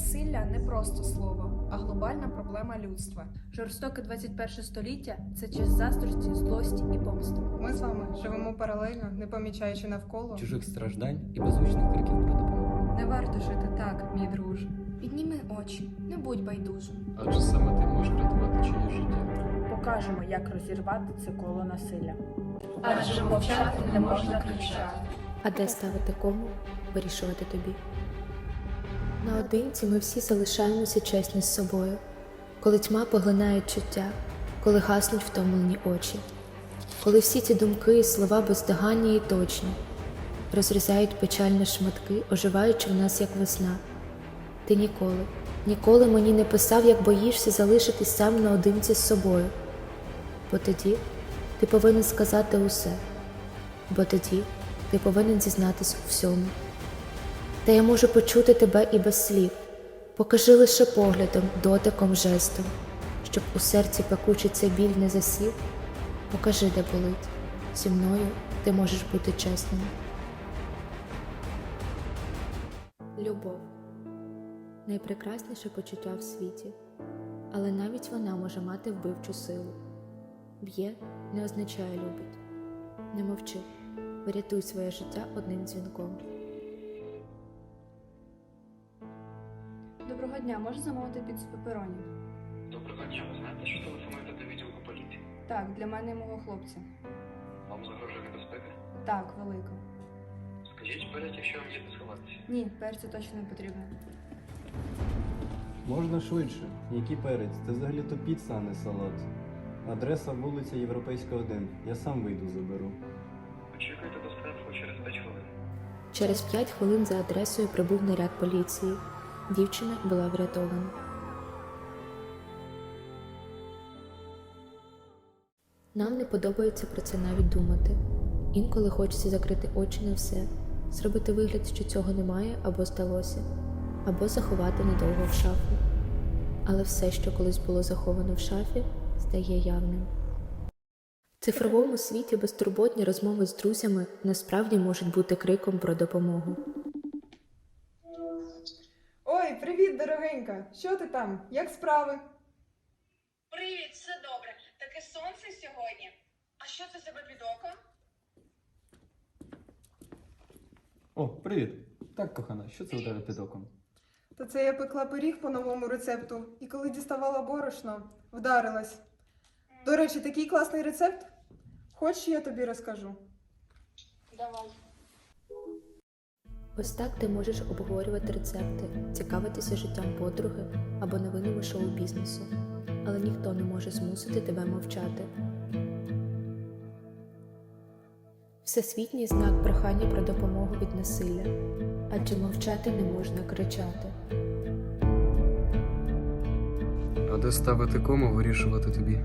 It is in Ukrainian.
Насилля не просто слово, а глобальна проблема людства. Жорстоке 21 століття це час заздрості, злості і помсти. Ми з вами живемо паралельно, не помічаючи навколо. чужих страждань і беззвучних криків про допомогу. Не варто жити так, мій друже. Підніми очі, не будь байдужим. Адже саме ти можеш рятувати чиє життя. Покажемо, як розірвати це коло насилля. Адже мовчати не можна кричати. А де ставити кому, вирішувати тобі. Наодинці ми всі залишаємося чесні з собою, коли тьма поглинає чуття, коли гаснуть втомлені очі, коли всі ці думки і слова бездоганні і точні, розрізають печальні шматки, оживаючи в нас, як весна. Ти ніколи, ніколи мені не писав, як боїшся залишитись сам наодинці з собою. Бо тоді ти повинен сказати усе, бо тоді ти повинен зізнатись у всьому. Та я можу почути тебе і без слів. Покажи лише поглядом, дотиком, жестом, щоб у серці пекучий біль не засів. Покажи, де болить. Зі мною ти можеш бути чесним. Любов найпрекрасніше почуття в світі, але навіть вона може мати вбивчу силу. Б'є не означає любить. Не мовчи. Врятуй своє життя одним дзвінком. Доброго дня, можу замовити піцу пепероні? Доброго дня. Ви знаєте, що телефонуєте до відділку поліції? Так, для мене і мого хлопця. Вам загрожує небезпека? Так, велика. Скажіть перед, якщо вам є сховатися. Ні, перцю точно не потрібно. Можна швидше. Який перець? Це взагалі-то піца, а не салат. Адреса вулиця Європейська 1. Я сам вийду заберу. Очікуйте доставку через 5 хвилин. Через п'ять хвилин за адресою прибув наряд поліції. Дівчина була врятована. Нам не подобається про це навіть думати. Інколи хочеться закрити очі на все, зробити вигляд, що цього немає або здалося, або заховати надовго в шафу. Але все, що колись було заховано в шафі, стає явним. В цифровому світі безтурботні розмови з друзями насправді можуть бути криком про допомогу. Ой, привіт, дорогенька! Що ти там? Як справи? Привіт, все добре. Таке сонце сьогодні. А що це тебе під оком? О, привіт! Так, кохана, що це у тебе під оком? То це я пекла пиріг по новому рецепту, і коли діставала борошно, вдарилась. До речі, такий класний рецепт. Хочеш, я тобі розкажу? Давай. Ось так ти можеш обговорювати рецепти, цікавитися життям подруги або новинами шоу-бізнесу, але ніхто не може змусити тебе мовчати. Всесвітній знак прохання про допомогу від насилля, адже мовчати не можна кричати. А де ставити кому вирішувати тобі.